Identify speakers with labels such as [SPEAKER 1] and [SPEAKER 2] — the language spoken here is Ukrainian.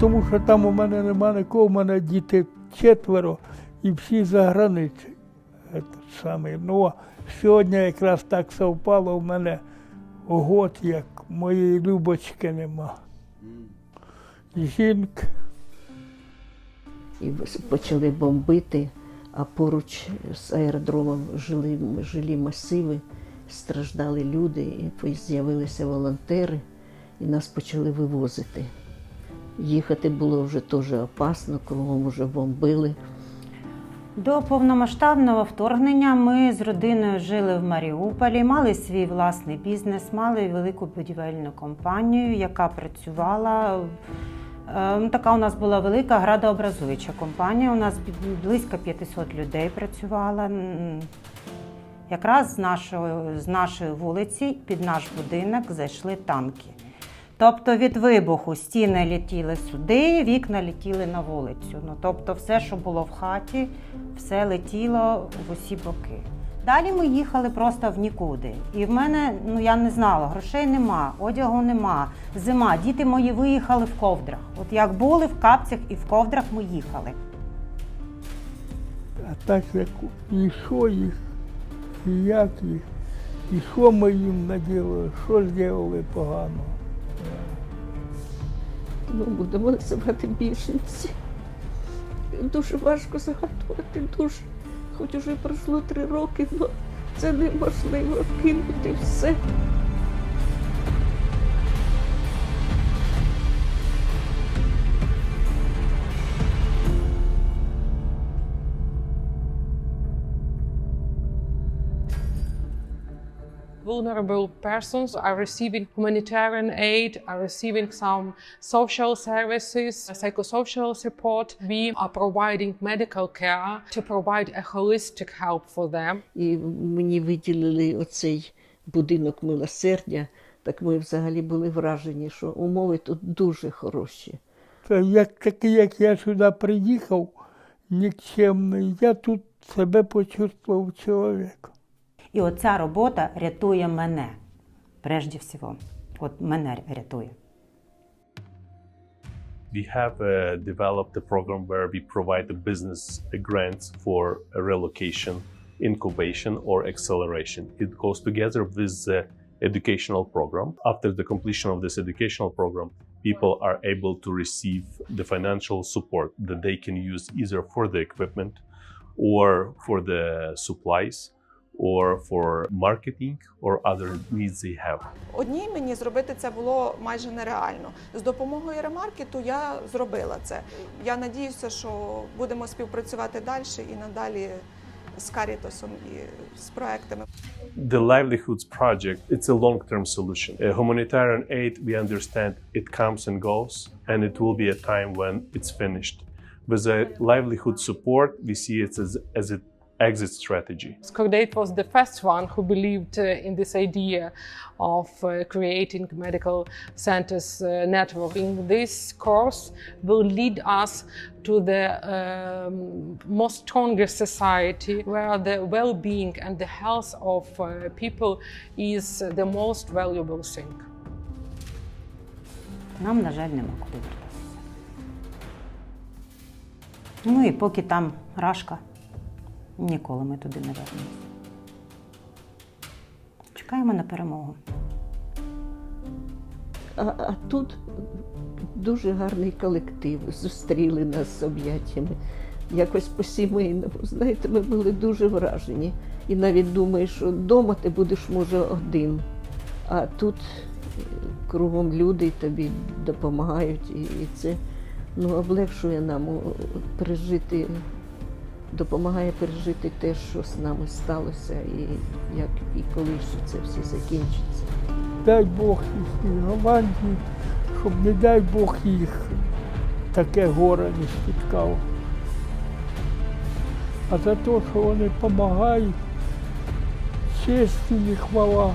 [SPEAKER 1] тому що там у мене нема нікого, у мене діти четверо і всі за границею. Саме. Ну, сьогодні якраз так совпало, у мене год, як моєї Любочки нема. Жінка.
[SPEAKER 2] І почали бомбити, а поруч з аеродромом жили жилі масиви, страждали люди, і з'явилися волонтери, і нас почали вивозити. Їхати було вже теж опасно, кругом вже бомбили.
[SPEAKER 3] До повномасштабного вторгнення ми з родиною жили в Маріуполі, мали свій власний бізнес, мали велику будівельну компанію, яка працювала. Е, ну, Така у нас була велика градообразуюча компанія. У нас близько 500 людей працювала. Якраз з нашої, з нашої вулиці під наш будинок зайшли танки. Тобто від вибуху стіни летіли сюди, вікна летіли на вулицю. Ну, тобто все, що було в хаті, все летіло в усі боки. Далі ми їхали просто в нікуди. І в мене, ну я не знала, грошей нема, одягу нема, зима. Діти мої виїхали в ковдрах. От як були в капцях і в ковдрах ми їхали.
[SPEAKER 1] А так як і що їх, і їх, і що ми їм наділили, що зробили погано.
[SPEAKER 2] Ну, будемо називати біженці. Дуже важко загадувати, дуже. Хоч уже пройшло три роки, але це неможливо кинути все.
[SPEAKER 4] Vulnerable persons are receiving humanitarian aid, are receiving some social services, psychosocial support. We are providing medical care to provide a holistic help for them.
[SPEAKER 2] І мені виділили оцей будинок милосердя. Так ми взагалі були вражені, що умови тут дуже хороші.
[SPEAKER 1] Це як такий, як я сюди приїхав, нікчемний, я тут себе почувствував чоловіком.
[SPEAKER 3] І оця робота рятує мене, прежде всього. От мене рятує.
[SPEAKER 5] We have uh, developed a program where we provide the business grants for a relocation, incubation, or acceleration. It goes together with the educational program. After the completion of this educational program, people are able to receive the financial support that they can use either for the equipment or for the supplies or for marketing or other needs they have.
[SPEAKER 6] Одній мені зробити це було майже нереально. З допомогою ремаркету я зробила це. Я надіюся, що будемо співпрацювати далі і надалі з Карітосом і з проектами.
[SPEAKER 5] The Livelihoods Project, it's a long-term solution. Uh, humanitarian aid, we understand it comes and goes, and it will be a time when it's finished. With the livelihood support, we see it as, as an exit strategy.
[SPEAKER 4] Scordate was the first one who believed uh, in this idea of uh, creating medical centers uh, networking. This course will lead us to the um, most stronger society where the well-being and the health of uh, people is the most valuable thing.
[SPEAKER 3] Нам, на жаль, нема куди вертатися. Ну і поки там рашка, ніколи ми туди не вернемося. Чекаємо на перемогу.
[SPEAKER 2] А, а тут дуже гарний колектив. Зустріли нас з об'яттями. Якось по-сімейному. Знаєте, ми були дуже вражені. І навіть думаєш, що вдома ти будеш, може, один. А тут е, кругом люди тобі допомагають, і, це ну, облегшує нам пережити, допомагає пережити те, що з нами сталося, і як і коли ж це все закінчиться.
[SPEAKER 1] Дай Бог їхній Голландії, щоб не дай Бог їх таке горе не спіткало. А за те, що вони допомагають, честь їм і хвала.